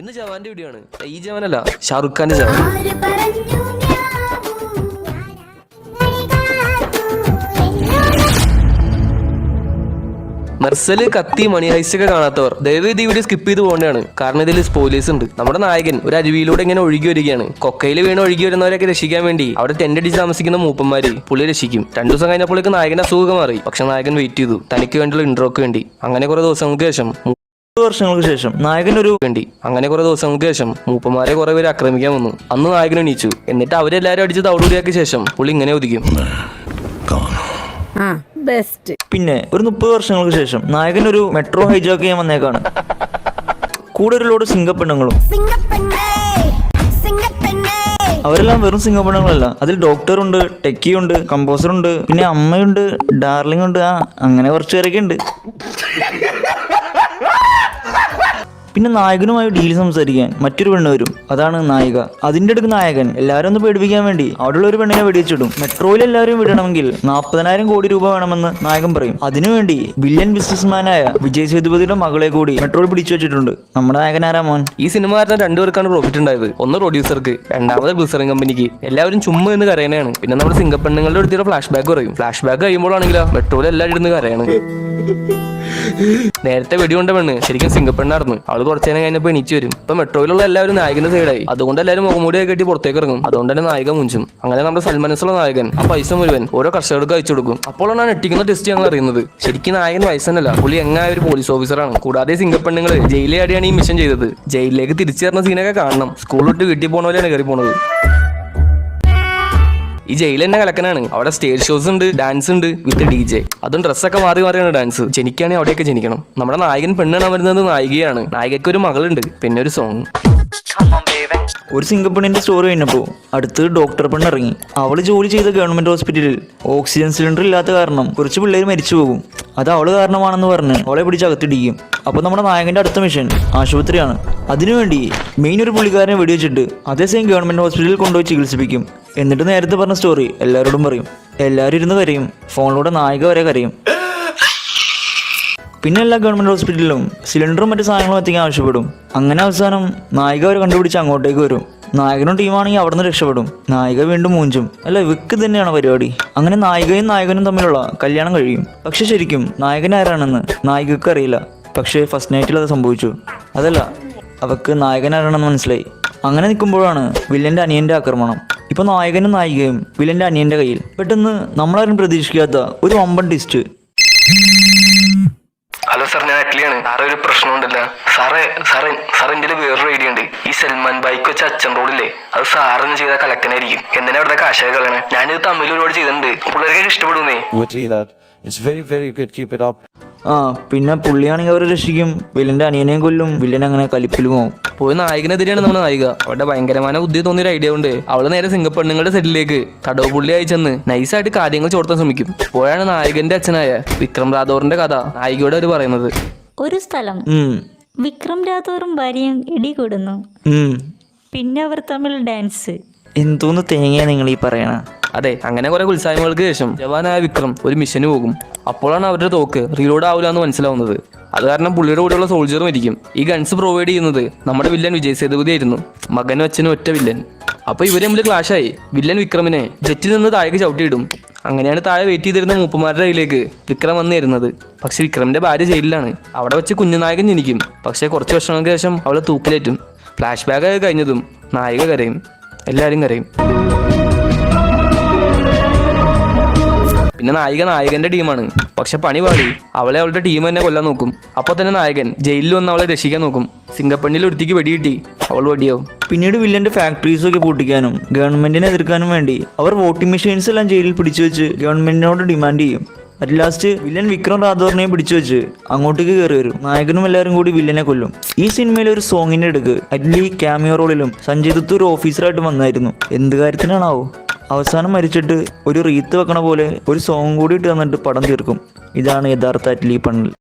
ഇന്ന് ജവാന്റെ വീഡിയോ ആണ് ഈ ജവാനല്ല ഷാറുഖ് ഖാന്റെ ജവാൻ. മെർസൽ കത്തി മണി ഹൈസ്റ്റ് ഒക്കെ കാണാത്തവർ ദയവേദി വീഡിയോ സ്കിപ്പ് ചെയ്ത് പോകേണ്ടതാണ്. കാരണം ഇതിൽ സ്പോയിലേഴ്സ് ഉണ്ട്. നമ്മുടെ നായകൻ ഒരു അരുവിയിലൂടെ ഇങ്ങനെ ഒഴുകി വരികയാണ്. കൊക്കയിൽ വീണ് ഒഴുകി വരുന്നവരൊക്കെ രക്ഷിക്കാൻ വേണ്ടി അവിടെ ടെന്റ് അടിച്ച് താമസിക്കുന്ന മൂപ്പന്മാര് പുള്ളി രക്ഷിക്കും. രണ്ടു ദിവസം കഴിഞ്ഞപ്പോഴേക്ക് നായകന്റെ അസുഖം മാറി. പക്ഷെ നായകൻ വെയിറ്റ് ചെയ്തു. തനിക്ക് വേണ്ടിയുള്ള ഇൻട്രോക്ക് വേണ്ടി. അങ്ങനെ കുറെ ദിവസങ്ങൾക്ക് ശേഷം വർഷങ്ങൾക്ക് ശേഷം നായകൻ ഒരു വേണ്ടി. അങ്ങനെ കുറെ ദിവസങ്ങൾക്ക് ശേഷം മൂപ്പന്മാരെ കുറെ പേര് ആക്രമിക്കാൻ വന്നു. അന്ന് നായകൻ എണീച്ചു. എന്നിട്ട് അവരെല്ലാരും അടിച്ച് തവളൂരിയാക്കിയ ശേഷം പുള്ളി ഇങ്ങനെ ഒതുക്കും. ആ ബെസ്റ്റ് പിന്നെ ഒരു മുപ്പത് വർഷങ്ങൾക്ക് ശേഷം നായകൻ ഒരു മെട്രോ ഹൈജാക്ക് ചെയ്യാൻ വന്നേക്കാണ്. കൂടെ ഒരു ലോഡ് സിംഗപ്പെണ്ണുങ്ങളും. സിംഗപ്പെണ്ണേ സിംഗപ്പെണ്ണേ അവരെല്ലാം വെറും സിംഗപ്പെണ്ണുങ്ങളല്ല. അതിൽ ഡോക്ടറുണ്ട് കമ്പോസർ ഉണ്ട് പിന്നെ അമ്മയുണ്ട് ഡാർലിംഗ് ഉണ്ട് ആ അങ്ങനെ കുറച്ച് പേരൊക്കെ ഉണ്ട്. പിന്നെ നായകനുമായി ഡീൽ സംസാരിക്കാൻ മറ്റൊരു പെണ്ണ് വരും. അതാണ് നായിക. അതിന്റെ അടുക്ക് നായകൻ എല്ലാവരും ഒന്ന് പേടിപ്പിക്കാൻ വേണ്ടി അവിടെയുള്ള ഒരു പെണ്ണിനെ വെടിവെച്ചിടും. മെട്രോയിൽ എല്ലാവരും വിടണമെങ്കിൽ നാൽപ്പതിനായിരം കോടി രൂപ വേണമെന്ന് നായകൻ പറയും. അതിനുവേണ്ടി ബില്യൺ ബിസിനസ്മാനായ വിജയ് സേതുപതിയുടെ മകളെ കൂടി മെട്രോയിൽ പിടിച്ചു വെച്ചിട്ടുണ്ട്. നമ്മുടെ നായകൻ ആരാ മോൻ? ഈ സിനിമ കാരണം രണ്ടുപേർക്കാണ് പ്രോഫിറ്റ് ഉണ്ടായത്. ഒന്ന് പ്രൊഡ്യൂസർക്ക് രണ്ടാമത് ഗ്ലിസറിംഗ് കമ്പനിക്ക് എല്ലാവരും ചുമ്മാ എന്ന് കരയണയാണ് പിന്നെ നമ്മുടെ സിംഗപ്പെണ്ണുങ്ങളുടെ അടുത്തുള്ള ഫ്ലാഷ് ബാക്ക് പറയും. ഫ്ലാഷ് ബാക്ക് കഴിയുമ്പോഴാണെങ്കിലോ മെട്രോയിൽ എല്ലാവരും ഇരുന്ന് കരയാണ്. നേരത്തെ വെടികൊണ്ട പെണ്ണ്. ശരിക്കും സിംഗപ്പെണ്ണായിരുന്നു. അവൾ കുറച്ചു നേരം കഴിഞ്ഞപ്പോൾ എണീച്ചു വരും. ഇപ്പൊ മെട്രോയിലുള്ള എല്ലാവരും നായകന്റെ സൈഡായി അതുകൊണ്ട് എല്ലാവരും മുഖമൂടി കെട്ടി പുറത്തേക്ക് ഇറങ്ങും. അതുകൊണ്ട് തന്നെ നായകൻ മുഞ്ചും. അങ്ങനെ നമ്മുടെ സൽമനസുള്ള നായകൻ ആ പൈസ മുഴുവൻ ഓരോ കർഷകർക്ക് അയച്ചു കൊടുക്കും. അപ്പോഴാണ് ഞെട്ടിക്കുന്ന ടെസ്റ്റ് ഞങ്ങൾ അറിയുന്നത്. ശരിക്കും നായകൻ വയസ്സനല്ല പുള്ളി എങ്ങായ ഒരു പോലീസ് ഓഫീസറാണ് കൂടാതെ സിംഗപ്പെണ്ണുങ്ങൾ ജയിലിലാടിയാണ് ഈ മിഷൻ ചെയ്തത്. ജയിലിലേക്ക് തിരിച്ചു തരുന്ന സീനൊക്കെ കാണണം. സ്കൂൾ വിട്ട് വീട്ടിൽ പോണ പോലെയാണ് കയറി പോണത്. ഈ ജയിൽ തന്നെ കലക്കനാണ് അവിടെ സ്റ്റേജ് ഷോസ് ഉണ്ട് ഡാൻസ് ഉണ്ട് വിത്ത് ഡി ജെ അതും ഡ്രസ്സൊക്കെ മാറി മാറിയാണ് ഡാൻസ് ജനിക്കുകയാണെങ്കിൽ അവിടെയൊക്കെ ജനിക്കണം. നമ്മുടെ നായകൻ പെണ്ണാണ് വരുന്നത് നായികയാണ്. നായികയ്ക്ക് ഒരു മകളുണ്ട് പിന്നെ ഒരു സോങ് ഒരു സിംഗപ്പണിന്റെ സ്റ്റോറി കഴിഞ്ഞപ്പോൾ അടുത്ത് ഡോക്ടർ പെണ്ണ് ഇറങ്ങി അവൾ ജോലി ചെയ്ത ഗവൺമെന്റ് ഹോസ്പിറ്റലിൽ ഓക്സിജൻ സിലിണ്ടർ ഇല്ലാത്ത കാരണം കുറച്ച് പിള്ളേർ മരിച്ചു പോകും. അത് അവൾ കാരണമാണെന്ന് പറഞ്ഞ് അവളെ പിടിച്ച് അകത്തിടിക്കും. അപ്പോൾ നമ്മുടെ നായകന്റെ അടുത്ത മിഷൻ ആശുപത്രിയാണ്. അതിനുവേണ്ടി മെയിൻ ഒരു പുള്ളിക്കാരനെ വെടിവെച്ചിട്ട് അതേസമയം ഗവൺമെന്റ് ഹോസ്പിറ്റലിൽ കൊണ്ടുപോയി ചികിത്സിപ്പിക്കും. എന്നിട്ട് നേരത്തെ പറഞ്ഞ സ്റ്റോറി എല്ലാവരോടും പറയും. എല്ലാവരും ഇരുന്ന് കരയും. ഫോണിലൂടെ നായിക വരെ കരയും. പിന്നെ എല്ലാ ഗവൺമെന്റ് ഹോസ്പിറ്റലിലും സിലിണ്ടറും മറ്റു സാധനങ്ങളും എത്തിക്കാൻ ആവശ്യപ്പെടും. അങ്ങനെ അവസാനം നായിക അവർ കണ്ടുപിടിച്ച് അങ്ങോട്ടേക്ക് വരും. നായകനും ടീമാണെങ്കിൽ അവിടെ നിന്ന് രക്ഷപ്പെടും. നായിക വീണ്ടും മൂഞ്ചും. അല്ല വിക്ക് തന്നെയാണ് പരിപാടി? അങ്ങനെ നായികയും നായകനും തമ്മിലുള്ള കല്യാണം കഴിയും. പക്ഷെ ശരിക്കും നായകൻ ആരാണെന്ന് നായികക്ക് അറിയില്ല. പക്ഷേ ഫസ്റ്റ് നൈറ്റിൽ അത് സംഭവിച്ചു. അതല്ല അവക്ക് നായകൻ ആരാണെന്ന് മനസ്സിലായി. അങ്ങനെ നിൽക്കുമ്പോഴാണ് വില്ലന്റെ അനിയന്റെ ആക്രമണം. ഇപ്പൊ നായകനും നായികയും വില്ലന്റെ അനിയന്റെ കയ്യിൽ. പെട്ടെന്ന് നമ്മളാരും പ്രതീക്ഷിക്കാത്ത ഒരു വമ്പൻ ടിസ്റ്റ് ഹലോ സാർ ഞാൻ അറ്റ്ലിയാണ്. സാറേ ഒരു പ്രശ്നമുണ്ടല്ല. സാറേ സാറേ സാർ എന്റെ വേറൊരു ഐഡിയ ഉണ്ട്. ഈ സൽമാൻ ബൈക്ക് വെച്ച അച്ഛൻ റോഡില്ലേ അത് സാറിന് ചെയ്ത കലക്കനായിരിക്കും. എന്തിനാ അവിടുത്തെ കാശായ കളയണേ ഞാനിത് തമ്മിൽ ഒരുപാട് ചെയ്തിട്ടുണ്ട്. പിള്ളേർക്കൊക്കെ ഇഷ്ടപ്പെടുന്നേ. Would very very good keep it up ആ പിന്നെ പുള്ളിയാണെങ്കിൽ അവരെ രക്ഷിക്കും. വില്ലന്റെ അനിയനെയും കൊല്ലും. വില്ലൻ അങ്ങനെ കലിപ്പിലും ആവും പോയി നായകനെതിരെയാണ് നമ്മുടെ നായിക. അവരുടെ ഭയങ്കരമായ ബുദ്ധി തോന്നിയൊരു ഐഡിയ ഉണ്ട്. അവൾ നേരെ സിംഗപ്പെണ്ണുങ്ങളുടെ സെറ്റിലേക്ക് തടവ് പുള്ളി അയച്ചെന്ന് നൈസായിട്ട് കാര്യങ്ങൾ ചോർത്താൻ ശ്രമിക്കും. അപ്പോഴാണ് നായകന്റെ അച്ഛനായ വിക്രം റാഥോറിന്റെ കഥ നായികയോട് അവർ പറയുന്നത്. ഒരു സ്ഥലം. വിക്രം രാഥോറും ഭാര്യയും ഇടികൂടുന്നു. പിന്നെ അവർ തമ്മിൽ ഡാൻസ് എന്തോന്ന് തേങ്ങയാ നിങ്ങൾ ഈ പറയണ? അതെ അങ്ങനെ കുറെ ഉത്സാഹങ്ങൾക്ക് ശേഷം ജവാനായ വിക്രം ഒരു മിഷന് പോകും. അപ്പോഴാണ് അവരുടെ തോക്ക് റീലോഡ് ആവില്ല എന്ന് മനസ്സിലാവുന്നത്. അത് കാരണം പുള്ളിയുടെ കൂടെയുള്ള സോൾജറും ഇരിക്കും. ഈ ഗൺസ് പ്രൊവൈഡ് ചെയ്യുന്നത് നമ്മുടെ വില്ലൻ വിജയ് സേതുപതി ആയിരുന്നു. മകനും അച്ഛനും ഒറ്റ വില്ലൻ അപ്പൊ ഇവർ നമ്മൾ ക്ലാഷായി വില്ലൻ വിക്രമിനെ ജെറ്റിൽ നിന്ന് താഴേക്ക് ചവിട്ടിയിടും. അങ്ങനെയാണ് താഴെ വെയിറ്റ് ചെയ്തിരുന്ന മൂപ്പന്മാരുടെ കയ്യിലേക്ക് വിക്രം വന്നു തരുന്നത് പക്ഷെ വിക്രമിന്റെ ഭാര്യ ജയിലിലാണ്. അവിടെ വെച്ച് കുഞ്ഞുനായകൻ ജനിക്കും. പക്ഷെ കുറച്ച് വർഷങ്ങൾക്ക് ശേഷം അവളെ തൂക്കിലേറ്റും. ഫ്ലാഷ് ആയി കഴിഞ്ഞതും നായിക കരയും. എല്ലാവരും കരയും. പിന്നെ നായിക നായകന്റെ ടീമാണ്. പക്ഷെ പണി പാടി. അവളെ അവളുടെ ടീം തന്നെ കൊല്ലാൻ നോക്കും. അപ്പൊ തന്നെ നായകൻ ജയിലിൽ വന്ന് അവളെ രക്ഷിക്കാൻ നോക്കും. സിംഗപ്പണ്ണിൽ ഒരുത്തിക്ക് വെടി കിട്ടി അവൾ വെടിയാവും. പിന്നീട് വില്ലന്റെ ഫാക്ടറീസ് ഒക്കെ പൂട്ടിക്കാനും ഗവൺമെന്റിനെ എതിർക്കാനും വേണ്ടി അവർ വോട്ടിംഗ് മെഷീൻസ് എല്ലാം ജയിലിൽ പിടിച്ചു വെച്ച് ഗവൺമെന്റിനോട് ഡിമാൻഡ് ചെയ്യും. അറ്റ് ലാസ്റ്റ് വില്ലൻ വിക്രം റാഥോറിനെയും പിടിച്ചു വെച്ച് അങ്ങോട്ടേക്ക് കയറി വരും. നായകനും എല്ലാവരും കൂടി വില്ലനെ കൊല്ലും. ഈ സിനിമയിൽ ഒരു സോങ്ങിന്റെ അടുക്ക് അറ്റ്ലി ക്യാമിയോ റോളിലും സഞ്ജയ് ദത്ത് ഒരു ഓഫീസറായിട്ട് വന്നായിരുന്നു. എന്ത് കാര്യത്തിനാണാവോ? അവസാനം മരിച്ചിട്ട് ഒരു റീത്ത് വെക്കണ പോലെ ഒരു സോങ് കൂടി ഇട്ട് തന്നിട്ട് പടം തീർക്കും. ഇതാണ് യഥാർത്ഥ അറ്റ്ലി പണിൽ.